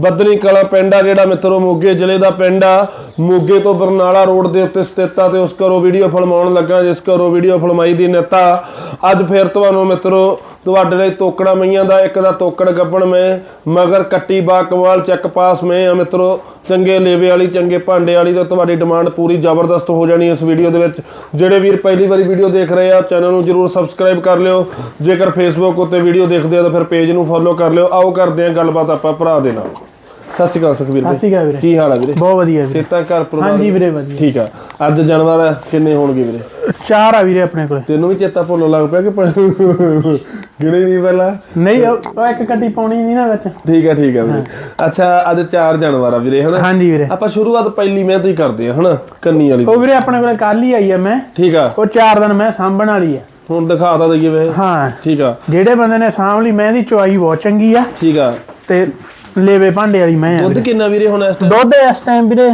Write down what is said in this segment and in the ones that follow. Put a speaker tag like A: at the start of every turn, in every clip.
A: ਬੱਦਨੀ ਕਲਾ ਪਿੰਡ ਆ ਜਿਹੜਾ ਮਿੱਤਰੋ, ਮੋਗੇ ਜ਼ਿਲ੍ਹੇ ਦਾ ਪਿੰਡ ਆ। ਮੋਗੇ ਤੋਂ ਬਰਨਾਲਾ ਰੋਡ ਦੇ ਉੱਤੇ ਸਥਿਤ ਆ ਤੇ ਉਸ ਘਰੋਂ ਵੀਡੀਓ ਫਿਲਮਾਉਣ ਲੱਗਾ, ਜਿਸ ਘਰੋਂ ਵੀਡੀਓ ਫਿਲਮਾਈ ਦੀ ਨੇਤਾ ਅੱਜ ਫਿਰ ਤੁਹਾਨੂੰ ਮਿੱਤਰੋ, ਤੁਹਾਡੇ ਲਈ ਤੋਕੜਾ ਮਈਆਂ ਦਾ ਇੱਕ ਦਾ ਤੋਕੜ ਗੱਬਣ ਮੈਂ, ਮਗਰ ਕੱਟੀ ਬਾ ਕਮਾਲ ਚੈੱਕ ਪਾਸ ਮੈਂ ਆ ਮਿੱਤਰੋ। ਚੰਗੇ ਲੇਵੇ ਵਾਲੀ, ਚੰਗੇ ਭਾਂਡੇ ਵਾਲੀ ਤੇ ਤੁਹਾਡੀ ਡਿਮਾਂਡ ਪੂਰੀ ਜ਼ਬਰਦਸਤ ਹੋ ਜਾਣੀ ਇਸ ਵੀਡੀਓ ਦੇ ਵਿੱਚ। ਜਿਹੜੇ ਵੀਰ ਪਹਿਲੀ ਵਾਰੀ ਵੀਡੀਓ ਦੇਖ ਰਹੇ ਆ ਚੈਨਲ ਨੂੰ ਜਰੂਰ ਸਬਸਕ੍ਰਾਈਬ ਕਰ ਲਿਓ। ਜੇਕਰ ਫੇਸਬੁੱਕ ਉੱਤੇ ਵੀਡੀਓ ਦੇਖਦੇ ਆ ਤਾਂ ਫਿਰ ਪੇਜ ਨੂੰ ਫੋਲੋ ਕਰ ਲਿਓ। ਆਓ ਕਰਦੇ ਆ ਗੱਲਬਾਤ ਆਪਾਂ ਭਰਾ ਦੇ ਨਾਲ। ਸਤਿ ਸ਼੍ਰੀ ਅਕਾਲ ਸੁਖਵੀਰ
B: ਸਤਿ ਸ਼੍ਰੀ ਅਕਾਲ ਵੀਰੇ।
A: ਕੀ ਹਾਲ ਆ ਵੀਰੇ?
B: ਬਹੁਤ ਵਧੀਆ ਵੀਰੇ।
A: ਸੇਤਾ ਘਰ ਪਰਿਵਾਰ
B: ਹਾਂਜੀ ਵੀਰੇ ਵਧੀਆ।
A: ਠੀਕ ਆ। ਅੱਜ ਜਾਨਵਰ ਕਿੰਨੇ ਹੋਣਗੇ ਵੀਰੇ?
B: ਚਾਰ ਆ ਵੀਰੇ ਆਪਣੇ ਕੋਲ।
A: ਤੈਨੂੰ ਵੀ ਚੇਤਾ ਭੁੱਲਣ ਲੱਗ ਪਿਆ ਕਿ ਗਿਣੇ ਨਹੀਂ ਪਹਿਲਾਂ।
B: ਨਹੀਂ ਉਹ ਇੱਕ ਕੱਟੀ ਪਾਉਣੀ ਨਹੀਂ ਨਾ ਵਿੱਚ।
A: ਠੀਕ ਹੈ ਠੀਕ ਹੈ ਵੀਰੇ। ਅੱਛਾ ਅੱਜ ਚਾਰ ਜਾਨਵਰ ਆ ਵੀਰੇ ਹਨਾ?
B: ਹਾਂਜੀ ਵੀਰੇ।
A: ਆਪਾਂ ਸ਼ੁਰੂਆਤ ਪਹਿਲੀ ਮੈਂ ਤੋਂ ਹੀ ਕਰਦੇ ਆ ਹਨਾ? ਕੰਨੀ ਵਾਲੀ
B: ਉਹ ਵੀਰੇ ਆਪਣੇ ਕੋਲ ਕੱਲ ਹੀ ਆਈ ਆ ਮੈਂ।
A: ਠੀਕ ਆ।
B: ਉਹ ਚਾਰ ਦਿਨ ਮੈਂ ਸਾਂਭਣ ਵਾਲੀ ਆ।
A: ਹੁਣ ਦਿਖਾ ਤਾ ਦਈਏ ਵੇ
B: ਹਾਂ।
A: ਠੀਕ ਆ।
B: ਜਿਹੜੇ ਬੰਦੇ ਨੇ ਸਾਂਭ ਲਈ ਮੈਂ ਦੀ ਚੁਆਈ ਬਹੁਤ ਚੰਗੀ ਆ।
A: ਠੀਕ ਆ।
B: ਤੇ ਲੇਵੇ ਭਾਂਡੇ ਵਾਲੀ ਮੈਂ
A: ਦੁੱਧ। ਕਿੰਨਾ ਵੀਰੇ ਹੁਣ ਇਸ ਟਾਈਮ
B: ਦੁੱਧ ਇਸ ਟਾਈਮ ਵੀਰੇ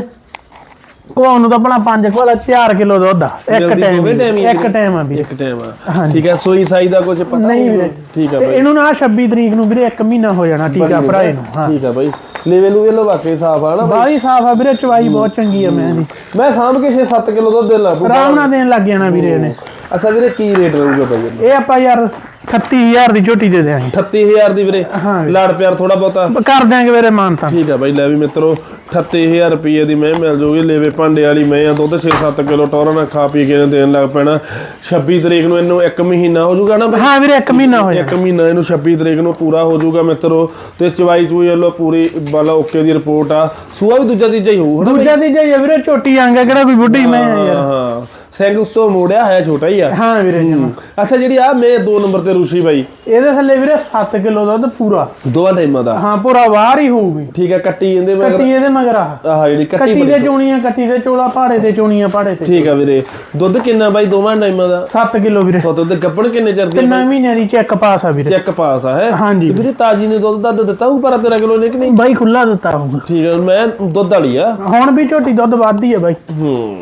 B: ਕੋਹ ਨੂੰ ਤਾਂ ਆਪਣਾ 5 ਕੋਲਾ 4 ਕਿਲੋ ਦੁੱਧ ਆ। ਇੱਕ
A: ਜਲਦੀ
B: ਟਾਈਮ
A: ਦੋਵੇਂ time ਹੀ ਆ
B: ਇੱਕ
A: ਵੀਰੇ?
B: ਟਾਈਮ ਆ ਵੀਰੇ।
A: ਇੱਕ ਟਾਈਮ ਆ।
B: ਹਾਂਜੀ।
A: ਠੀਕ ਆ ਸੋਈ ਸਾਈ ਦਾ ਕੁਝ ਪਤਾ
B: ਨਹੀਂ ਵੀਰੇ।
A: ਠੀਕ ਆ
B: ਤੇ
A: ਬਾਈ।
B: ਇਹਨੂੰ ਨਾ 26 ਤਰੀਕ ਨੂੰ ਵੀਰੇ 1 ਮਹੀਨਾ ਹੋ ਜਾਣਾ ਟੀਕਾ ਭਰਾਏ ਨੂੰ ਹਾਂ।
A: ਠੀਕ ਆ ਬਾਈ। ਲੈਵਲ ਨੂੰ ਵੇਲੋ ਵਾਕਈ ਸਾਫ਼ ਆ ਨਾ ਬਾਈ?
B: ਬਾਹਲੀ ਸਾਫ਼ ਆ ਵੀਰੇ ਚੁਆਈ ਬਹੁਤ ਚੰਗੀ ਆ ਮੈਂ ਦੀ
A: ਮੈਂ ਸਾਂਭ ਕੇ 6-7 ਕਿਲੋ ਦੁੱਧ ਦੇ ਲਾ
B: ਆਰਾਮ ਨਾਲ ਦੇਣ ਲੱਗ ਜਾਣਾ ਵੀਰੇ ਇਹਨੇ।
A: ਅੱਛਾ ਵੀਰੇ ਕੀ ਰੇਟ ਰਹੂਗਾ ਇਹਦਾ?
B: ਇਹ ਆਪਾਂ ਯਾਰ 38000 ਦੀ ਝੋਟੀ ਦੇ ਦਿਆਂਗੇ।
A: 38000 ਦੀ ਵੀਰੇ?
B: ਹਾਂ।
A: ਲਾੜ ਪਿਆਰ ਥੋੜਾ ਬਹੁਤਾ।
B: ਕਰ ਦਿਆਂਗੇ ਵੀਰੇ ਮਾਨਤਾ
A: ਠੀਕ ਆ ਬਾਈ ਲੈ ਵੀ ਮਿੱਤਰੋ 38000 ਰੁਪਏ ਦੀ ਮੈਂ ਮਿਲ ਜੂਗੀ। ਲੇਵੇ ਭਾਂਡੇ ਵਾਲੀ ਮੈਂ ਆ ਦੁੱਧ 6-7 ਕਿਲੋ ਟੋਰਾ ਨਾਲ ਖਾ ਪੀ ਕੇ ਇਹਨੂੰ ਦੇਣ ਲੱਗ ਪੈਣਾ। 26 ਤਰੀਕ ਨੂੰ ਇਹਨੂੰ 1 ਮਹੀਨਾ ਹੋ ਜਾਊਗਾ ਨਾ ਬਾਈ?
B: ਹਾਂ ਵੀਰੇ 1 ਮਹੀਨਾ ਹੋ
A: ਇੱਕ
B: ਜਾਣਾ
A: ਮਹੀਨਾ ਇਹਨੂੰ 26 ਤਰੀਕ ਨੂੰ ਪੂਰਾ ਹੋ ਜਾਊਗਾ ਮਿੱਤਰੋ। ਤੇ ਚਵਾਈ ਚੂਈ ਵੱਲੋਂ ਪੂਰੀ ਬਾਲਾ ਓਕੇ ਦੀ ਰਿਪੋਰਟ ਆ। ਸੂਆ ਵੀ ਦੂਜਾ ਤੀਜਾ ਹੀ ਹੋਊ ਹਨਾ
B: ਦੂਜਾ ਤੀਜਾ ਹੀ ਆ ਵੀਰੇ ਝੋਟੀ ਆਂਗਾ ਕਿਹੜਾ ਕੋਈ ਬੁੱਢੀ ਮੈਂ ਆ ਯਾਰ।
A: ਹਾਂ। ਸਿੰਘ ਉੱਤੋਂ ਮੋੜਿਆ ਹੈ ਛੋਟਾ ਹੀ ਆ।
B: ਹਾਂ ਵੀਰੇ ਜਮਾ।
A: ਅੱਛਾ ਜਿਹੜੀ ਆ ਮੈਂ 2 ਨੰਬਰ ਤੇ ਰੂਸ਼ੀ ਬਾਈ।
B: ਇਹਦੇ ਥੱਲੇ ਵੀਰੇ 7 ਕਿਲੋ ਦੁੱਧ ਪੂਰਾ।
A: ਦੋਵਾਂ ਟਾਈਮਾਂ ਦਾ
B: ਹਾਂ ਪੂਰਾ ਬਾਹਰ ਹੀ ਹੋਊਗੀ।
A: ਠੀਕ ਆ ਕੱਟੀ ਇਹਦੇ ਮਗਰ।
B: ਕੱਟੀ ਇਹਦੇ ਮਗਰ ਆਹ
A: ਆਹ ਜਿਹੜੀ ਕੱਟੀ
B: ਕੱਟੀ ਦੇ ਚੋਣੀਆਂ ਕੱਟੀ ਦੇ ਚੋਲਾ ਪਹਾੜੇ ਤੇ ਚੋਣੀਆਂ ਪਹਾੜੇ ਤੇ
A: ਠੀਕ ਆ ਵੀਰੇ। ਦੁੱਧ ਕਿੰਨਾ ਬਾਈ ਦੋਵਾਂ ਟਾਈਮਾਂ ਦਾ?
B: 7 ਕਿਲੋ ਵੀਰੇ।
A: ਸੋ ਤੇ ਗੱਪਣ ਕਿੰਨੇ ਚਿਰ ਦੀ
B: ਤਿੰਨ ਮਹੀਨਿਆਂ ਦੀ ਚੈੱਕ ਪਾਸ ਆ ਵੀਰੇ।
A: ਚੈੱਕ ਪਾਸ ਆ ਹੈ?
B: ਹਾਂਜੀ।
A: ਵੀਰੇ ਤਾਜੀ ਨੇ ਦੁੱਧ ਦੱਧ ਦਿੱਤਾ ਉਹ ਪਰ ਤੇਰਾ ਕਿਲੋ ਨੇ ਕਿ ਨਹੀਂ?
B: ਬਾਈ ਖੁੱਲਾ ਦਿੱਤਾ ਹੋਊਗਾ।
A: ਠੀਕ ਆ ਮੈਂ ਦੁੱਧ ਵਾਲੀ ਆ।
B: ਹੁਣ ਵੀ ਝੋਟੀ ਦੁੱਧ ਵੱਧਦੀ ਆ ਬਾਈ।
A: ਹੂੰ।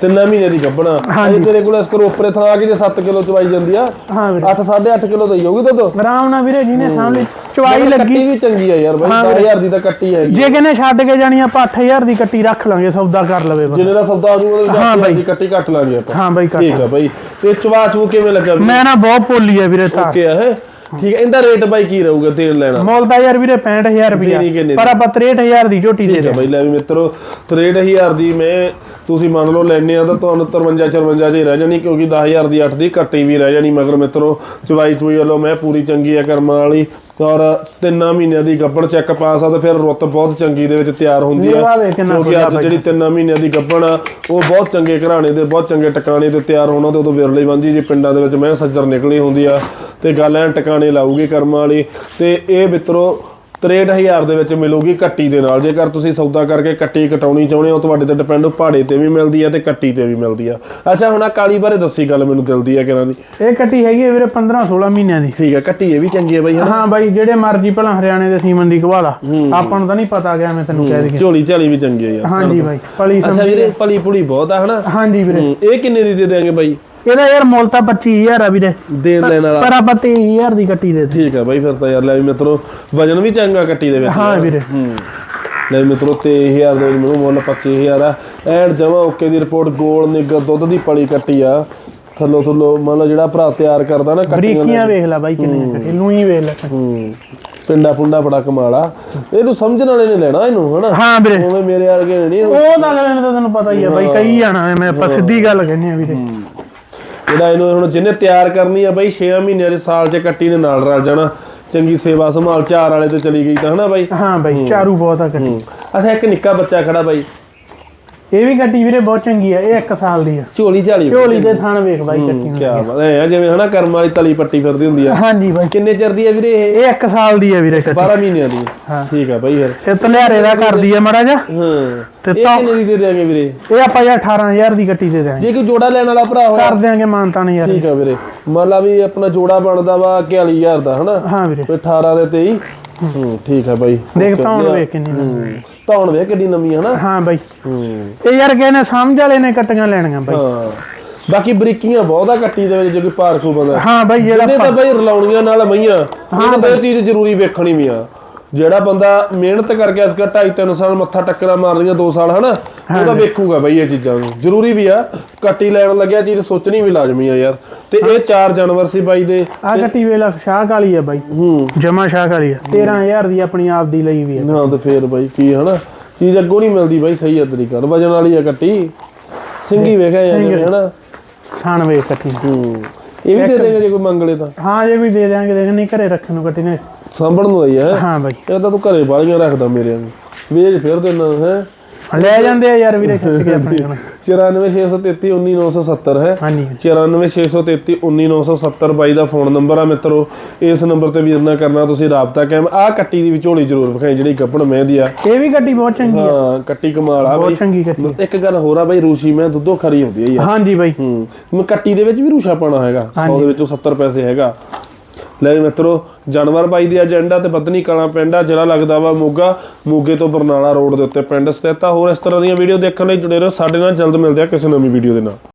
A: ਤਿੰਨ ਮਹੀਨੇ ਦੀ ਗੱਬਣਾ
B: ਹਾਂਜੀ।
A: ਅਜੇ ਤੇਰੇ ਕੋਲ ਇਸ ਕਰੋ ਉੱਪਰੇ ਥਾਂ ਆ ਕੇ ਜੇ 7 ਕਿਲੋ ਚਵਾਈ ਜਾਂਦੀ ਆ
B: ਹਾਂ ਵੀਰੇ।
A: 8 8.5 ਕਿਲੋ ਦਈ ਹੋਊਗੀ ਦੁੱਧ?
B: ਆਰਾਮ ਨਾਲ ਵੀਰੇ ਜਿਹਨੇ ਸਾਹਮਣੇ ਚੁਆਈ
A: ਮਗਰ
B: ਲੱਗੀ।
A: ਵੀ ਚੰਗੀ ਆ ਯਾਰ ਬਾਈ
B: ਹਾਂ
A: 10000 ਦੀ ਤਾਂ ਕੱਟੀ ਹੈਗੀ
B: ਜੇ ਕਿਨੇ ਛੱਡ ਕੇ ਜਾਣੀ ਆਪਾਂ 8000 ਦੀ ਕੱਟੀ ਰੱਖ ਲਾਂਗੇ ਸੌਦਾ ਕਰ ਲਵੇ ਬਸ
A: ਜਿੰਨੇ ਦਾ ਸੌਦਾ ਆ ਜੂਗਾ ਉਹਦੇ
B: ਹਾਂ
A: ਵਿੱਚ
B: ਬਾਈ।
A: ਦੀ ਕੱਟੀ ਕੱਟ ਲਾਂਗੇ ਆਪਾਂ।
B: ਹਾਂ ਬਾਈ ਕੱਟ
A: ਠੀਕ ਆ ਬਾਈ। ਤੇ ਚਵਾ ਚੂ ਕਿਵੇਂ ਲੱਗਾ
B: ਮੈਂ ਨਾ ਬਹੁਤ ਪੋਲੀ ਆ ਵੀਰੇ ਤਾਂ।
A: ਓਕੇ ਆ ਹੈ ਠੀਕ ਹੈ ਇਹਦਾ ਰੇਟ ਬਾਈ ਕੀ ਰਹੂਗਾ ਤੇਲ ਲੈਣਾ?
B: ਮੁੱਲ ਤਾਂ ਯਾਰ ਵੀਰੇ 65000 ਰੁਪਇਆ
A: ਦੇਣੀ ਕਿੰਨੇ ਦੀ?
B: ਪਰ ਆਪਾਂ 63000 ਦੀ ਝੋਟੀ ਦੇ
A: ਹੈ ਬਾਈ ਲੈ ਵੀ ਮਿੱਤਰੋ 63000 ਦੀ ਮੈਂ ਤੁਸੀਂ ਮੰਨ ਲਓ ਲੈਣੇ ਆ ਤਾਂ ਤੁਹਾਨੂੰ 53 54 ਜੇ ਰਹਿ ਜਾਣੀ ਕਿਉਂਕਿ 10000 ਦੀ 8 ਦੀ ਕੱਟੀ ਵੀ ਰਹਿ ਜਾਣੀ। ਮਗਰ ਮਿੱਤਰੋ ਚਵਾਈ ਚੂਈ ਵੱਲੋਂ ਮੈਂ ਪੂਰੀ ਚੰਗੀ ਆ ਕਰਮਾਂ ਵਾਲੀ ਔਰ ਤਿੰਨਾਂ ਮਹੀਨਿਆਂ ਦੀ ਗੱਬਣ ਚੈੱਕ ਪਾਸ ਆ ਤੇ ਫਿਰ ਰੁੱਤ ਬਹੁਤ ਚੰਗੀ ਦੇ ਵਿੱਚ ਤਿਆਰ ਹੁੰਦੀ ਆ। ਕਿਉਂਕਿ ਅੱਜ ਜਿਹੜੀ ਤਿੰਨਾਂ ਮਹੀਨਿਆਂ ਦੀ ਗੱਬਣ ਆ ਉਹ ਬਹੁਤ ਚੰਗੇ ਘਰਾਣੇ ਦੇ ਬਹੁਤ ਚੰਗੇ ਟਿਕਾਣੇ ਤੇ ਤਿਆਰ ਹੋਣਾ ਤੇ ਉਦੋਂ ਵਿਰਲੀ ਬੰਦੀ ਜੀ ਪਿੰਡਾਂ ਦੇ ਵਿੱਚ ਮੈਂ ਸੱਜਰ ਨਿਕਲੀ ਹੁੰਦੀ ਆ ਤੇ ਗੱਲ ਐਨ ਟਿਕਾਣੇ ਲਾਊਗੀ ਕਰਮਾਂ ਵਾਲੀ। ਤੇ ਇਹ ਮਿੱਤਰੋ 63000 ਦੇ ਵਿੱਚ ਮਿਲੂਗੀ ਕੱਟੀ ਦੇ ਨਾਲ। ਜੇਕਰ ਤੁਸੀਂ ਸੌਦਾ ਕਰਕੇ ਕੱਟੀ ਕਟਾਉਣੀ ਚਾਹੁੰਦੇ ਹੋ ਤੁਹਾਡੇ ਤੇ ਡਿਪੈਂਡ ਪਹਾੜੇ ਤੇ ਵੀ ਮਿਲਦੀ ਆ ਤੇ ਕੱਟੀ ਤੇ ਵੀ ਮਿਲਦੀ ਆ। ਅੱਛਾ ਹੁਣ ਆ ਕਾਲੀ ਬਾਰੇ ਦੱਸੀ ਗੱਲ ਮੈਨੂੰ ਦਿਲ ਦੀ ਆ ਕਿਹਨਾਂ ਦੀ।
B: ਇਹ ਕੱਟੀ ਹੈਗੀ ਵੀਰੇ 15 16 ਮਹੀਨਿਆਂ ਦੀ।
A: ਠੀਕ ਆ ਕੱਟੀ ਇਹ ਵੀ ਚੰਗੀ ਆ ਬਈ
B: ਹਾਂ ਬਾਈ ਜਿਹੜੇ ਮਰਜ਼ੀ ਭਲਾ ਹਰਿਆਣੇ ਦੇ ਸੀਮਨ ਦੀ ਘਵਾਲਾ ਆਪਾਂ ਨੂੰ ਤਾਂ ਨਹੀਂ ਪਤਾ ਗਿਆ ਮੈਂ ਤੈਨੂੰ ਕਹਿ ਦਈਏ।
A: ਝੋਲੀ ਝਾਲੀ ਵੀ ਚੰਗੀ ਆ ਯਾਰ।
B: ਹਾਂਜੀ ਬਾਈ ਪਲੀ
A: ਅੱਛਾ ਵੀਰੇ ਪਲੀ ਪੁਲੀ ਬਹੁਤ ਆ ਹਨਾ?
B: ਹਾਂਜੀ ਵੀਰੇ।
A: ਇਹ ਕਿੰਨੇ ਦੀ ਦੇ ਦੇਾਂਗੇ ਬਾਈ?
B: ਇਹਦਾ ਯਾਰ ਮੁੱਲ ਤਾਂ 25000 ਆ ਵੀਰੇ।
A: ਦੇਣ ਲੈਣ ਵਾਲਾ।
B: ਪਰ ਆਪਾਂ 23000 ਦੀ ਕੱਟੀ ਦੇ ਦੇ
A: ਠੀਕ ਆ ਬਾਈ ਫਿਰ ਤਾਂ ਯਾਰ ਲੈ ਵੀ ਮਿੱਤਰੋ ਵਜਨ ਵੀ ਚੰਗਾ ਕੱਟੀ ਦੇ ਵਿੱਚ।
B: ਹਾਂ। ਵੀਰੇ।
A: ਹੂੰ। ਲੈ ਮਿੱਤਰੋ 23000 ਦੇ ਮੈਨੂੰ ਮੁੱਲ 25000 ਆ। ਐਨ ਜਮਾ ਓਕੇ ਦੀ ਰਿਪੋਰਟ ਗੋਲ ਨਿੱਗਰ ਦੁੱਧ ਦੀ ਪਲੀ ਕੱਟੀ ਆ। ਥੱਲੋ ਥੱਲੋ ਮੰਨ ਲਓ ਜਿਹੜਾ ਭਰਾ ਤਿਆਰ ਕਰਦਾ ਨਾ ਕੱਟੀਆਂ
B: ਬਰੀਕੀਆਂ ਵੇਖ ਲੈ ਬਾਈ ਕਿੰਨੇ ਕੱਟੀ ਨੂੰ ਹੀ ਵੇਖ ਲੈ।
A: ਹੂੰ। ਪਿੰਡਾ ਪੁੰਡਾ ਬੜਾ ਕਮਾਲ ਇਹਨੂੰ ਸਮਝਣ ਵਾਲੇ ਨੇ ਲੈਣਾ ਇਹਨੂੰ ਹਨਾ?
B: ਹਾਂ ਵੀਰੇ।
A: ਉਵੇਂ ਮੇਰੇ ਵਰਗੇ ਨਹੀਂ
B: ਉਹ ਤਾਂ ਨੂੰ ਤਾਂ ਤੈਨੂੰ ਪਤਾ ਹੀ ਆ ਬਾਈ ਕਈ ਜਾਣਾ ਮੈਂ ਆਪਾਂ ਸਿੱਧੀ ਗੱਲ ਕਹਿੰਦੇ ਆ ਵੀਰੇ।
A: ਜਿਹੜਾ ਇਹਨੂੰ ਹੁਣ ਜਿਹਨੇ ਤਿਆਰ ਕਰਨੀ ਆ ਬਾਈ 6 ਮਹੀਨਿਆਂ ਦੇ ਸਾਲ 'ਚ ਕੱਟੀ ਨੇ ਨਾਲ ਰਲ ਜਾਣਾ। ਚੰਗੀ ਸੇਵਾ ਸੰਭਾਲ ਚਾਰ ਵਾਲੇ ਤੇ ਚਲੀ ਗਈ ਤਾਂ ਹਨਾ ਬਾਈ?
B: ਹਾਂ ਬਾਈ ਚਾਰੂ ਬਹੁਤ ਆ ਕੱਟੀ।
A: ਅੱਛਾ ਇੱਕ ਨਿੱਕਾ ਬੱਚਾ ਖੜਾ ਬਾਈ।
B: ਇਹ ਵੀ ਕੱਟੀ ਵੀਰੇ ਬਹੁਤ ਚੰਗੀ ਆ ਇਹ 1 ਸਾਲ ਦੀ ਆ।
A: ਝੋਲੀ ਝਾਲੀ
B: ਝੋਲੀ ਦੇ ਥਣ ਵੇਖ ਬਾਈ ਕੱਟੀ
A: ਕੀ ਬਾਤ ਹੈ ਆ ਜਿਵੇਂ ਹਨਾ ਕਰਮ ਵਾਲੀ ਤਲੀ ਪੱਟੀ ਫਿਰਦੀ ਹੁੰਦੀ ਆ।
B: ਹਾਂਜੀ ਬਾਈ।
A: ਕਿੰਨੇ ਚਿਰ ਦੀ ਆ ਵੀਰੇ ਇਹ?
B: ਇਹ 1 ਸਾਲ ਦੀ ਆ ਵੀਰੇ ਕੱਟੀ
A: 12 ਮਹੀਨਿਆਂ ਦੀ ਆ।
B: ਹਾਂ।
A: ਠੀਕ ਆ ਬਾਈ ਫਿਰ।
B: ਤੇ ਤਲਿਆਰੇ ਦਾ ਕਰਦੀ ਆ ਮੜਾ ਜਾ
A: ਹਾਂ।
B: ਤੇ
A: ਇਹ
B: ਤਾਂ-
A: ਕਿੰਨੇ ਦੀ ਦੇ ਦਿਆਂਗੇ ਵੀਰੇ?
B: ਇਹ ਆਪਾਂ ਯਾਰ 18000 ਦੀ ਕੱਟੀ ਦੇ ਦਿਆਂਗੇ।
A: ਜੇ ਕੋਈ ਜੋੜਾ ਲੈਣ ਵਾਲਾ ਭਰਾ ਹੋਇਆ।
B: ਕਰ ਦਿਆਂਗੇ ਮਾਨਤਾ ਨਹੀਂ ਯਾਰ।
A: ਠੀਕ ਆ ਵੀਰੇ। ਮੰਨ ਲਾ ਵੀ ਆਪਣਾ ਜੋੜਾ ਬਣਦਾ ਵਾ 41000 ਦਾ ਹਨਾ?
B: ਹਾਂ ਵੀਰੇ।
A: ਕੋਈ 18 ਦੇ 23 ਹੂੰ। ਠੀਕ ਹੈ ਬਾਈ।
B: ਦੇਖ
A: Okay,
B: ਧੌਣ
A: ਲਿਆ।
B: ਵੇਖ ਕਿੰਨੀ
A: ਧੌਣ ਵੇਖ ਕਿੰਨੀ ਨਵੀਂ ਹੈ ਨਾ
B: ਹਾਂ ਬਾਈ।
A: ਹੂੰ।
B: ਇਹ ਯਾਰ ਨੇ ਸਮਝ ਵਾਲੇ ਨੇ ਕੱਟੀਆਂ ਲੈਣੀਆਂ ਬਾਈ।
A: ਹਾਂ। ਬਾਕੀ ਬਰੀਕੀਆਂ ਬਹੁਤ ਆ ਕੱਟੀ ਦੇ ਵਿੱਚ ਜੇ ਕੋਈ ਪਾਰਖੂ ਬੰਦਾ
B: ਹਾਂ ਬਾਈ ਜਿਹੜਾ
A: ਇਹਨੇ ਤਾਂ ਬਾਈ ਰਲਾਉਣੀਆਂ ਨਾਲ ਮਈਆਂ ਤਾਂ ਇਹ ਚੀਜ਼ ਜ਼ਰੂਰੀ ਵੇਖਣੀ ਵੀ ਆ। ਜਿਹੜਾ ਬੰਦਾ ਮਿਹਨਤ ਕਰਕੇ ਇਸ ਕਾ 2.5 3 ਸਾਲ ਮੱਥਾ ਟੱਕਰਾ ਮਾਰ ਰਹੀਆਂ 2 ਸਾਲ ਹਨਾ? ਉਹ ਤਾਂ ਵੇਖੂਗਾ ਬਾਈ ਇਹ ਚੀਜ਼ਾਂ ਨੂੰ। ਜ਼ਰੂਰੀ ਵੀ ਆ ਕੱਟੀ ਲੈਣ ਲੱਗਿਆ ਚੀਜ਼ ਸੋਚਣੀ ਵੀ ਲਾਜ਼ਮੀ ਆ ਯਾਰ। ਤੇ ਇਹ ਚਾਰ ਜਾਨਵਰ ਸੀ ਬਾਈ ਦੇ।
B: ਆ ਕੱਟੀ ਵੇਲਾ ਸ਼ਾਹ ਕਾਲੀ ਆ ਬਾਈ।
A: ਹੂੰ।
B: ਜਮਾ ਸ਼ਾਹ ਕਾਲੀ ਆ। 13000 ਦੀ ਆਪਣੀ ਆਪ ਦੀ ਲਈ ਵੀ ਆ।
A: ਨਾ ਤੇ ਫੇਰ ਬਾਈ ਕੀ ਹਨਾ ਚੀਜ਼ ਅੱਗੋਂ ਨਹੀਂ ਮਿਲਦੀ ਬਾਈ ਸਹੀ ਆ ਤਰੀਕਾ। ਵਜਨ ਵਾਲੀ ਆ ਕੱਟੀ ਸਿੰਗੀ ਵੇਖਿਆ ਜਾਂ ਜਿਵੇਂ ਹਨਾ?
B: ਥਾਣ ਵੇਖ ਕੱਟੀ
A: ਹੂੰ। ਇਹ ਵੀ ਦੇ ਦੇਗਾ ਜੇ ਕੋਈ ਮੰਗ ਲੇ ਤਾਂ।
B: ਹਾਂ ਜੇ ਵੀ ਦੇ ਦਿਆਂਗੇ ਦੇਖ ਨਹੀਂ ਘਰੇ ਰੱਖਣ ਨੂੰ ਕੱਟੀ ਨੇ।
A: ਸਾਂਭਣ ਨੂੰ ਆਈ ਹੈ
B: ਹਾਂ ਬਾਈ।
A: ਇਹ ਤਾਂ ਤੂੰ ਘਰੇ ਬਾਲੀਆਂ ਰੱਖਦਾ ਮੇਰੇ ਨੂੰ ਵੇਚ ਫਿਰ ਦੇਣਾ ਹੈ?
B: ਲੈ ਜਾਂਦੇ ਆ ਯਾਰ ਵੀਰੇ ਖਿੱਚ ਕੇ ਆਪਣੇ ਕੋਲ
A: 94633 19970 ਹੈ।
B: ਹਾਂਜੀ
A: 94633 19970 ਬਾਈ ਦਾ ਫੋਨ ਨੰਬਰ ਆ ਮਿੱਤਰੋ। ਇਸ ਨੰਬਰ ਤੇ ਵੀਰ ਨਾਲ ਕਰਨਾ ਤੁਸੀਂ ਰਾਬਤਾ ਕਾਇਮ। ਆ ਕੱਟੀ ਦੀ ਵਿਚੋਲੀ ਜ਼ਰੂਰ ਵਿਖਾਈ ਜਿਹੜੀ ਗੱਪਣ ਮੈਂ ਦੀ ਆ।
B: ਇਹ ਵੀ ਕੱਟੀ ਬਹੁਤ ਚੰਗੀ ਆ।
A: ਹਾਂ ਕੱਟੀ ਕਮਾਲ ਆ
B: ਬਹੁਤ ਚੰਗੀ ਕੱਟੀ
A: ਇੱਕ ਗੱਲ ਹੋਰ ਆ ਬਾਈ ਰੂਸ਼ੀ ਮੈਂ ਦੁੱਧੋ ਖਰੀ ਹੁੰਦੀ ਹੈ ਯਾਰ।
B: ਹਾਂਜੀ ਬਾਈ।
A: ਹੂੰ ਮੈਂ ਕੱਟੀ ਦੇ ਵਿੱਚ ਵੀ ਰੂਸ਼ਾ ਪਾਣਾ ਹੈਗਾ। 100 ਦੇ ਵਿੱਚੋਂ 70 ਪੈਸੇ ਹੈਗਾ। ਲੈ ਵੀ ਮਿੱਤਰੋ, ਜਾਨਵਰ ਬਾਈ ਦੀ ਏਜੰਡਾ ਤੇ ਬਦਨੀ ਕਲਾਂ ਪਿੰਡ ਆ, ਜਿਹੜਾ ਲੱਗਦਾ ਵਾ ਮੋਗਾ, ਮੋਗੇ ਤੋਂ ਬਰਨਾਲਾ ਰੋਡ ਦੇ ਉੱਤੇ ਪਿੰਡ ਸਥਿਤ ਆ। ਹੋਰ ਇਸ ਤਰ੍ਹਾਂ ਦੀਆਂ ਵੀਡੀਓ ਦੇਖਣ ਲਈ ਜੁੜੇ ਰਹੋ। ਸਾਡੇ ਨਾਲ ਜਲਦ ਮਿਲਦੇ ਆ ਕਿਸੇ ਨਵੀਂ ਵੀਡੀਓ ਦੇ ਨਾਲ।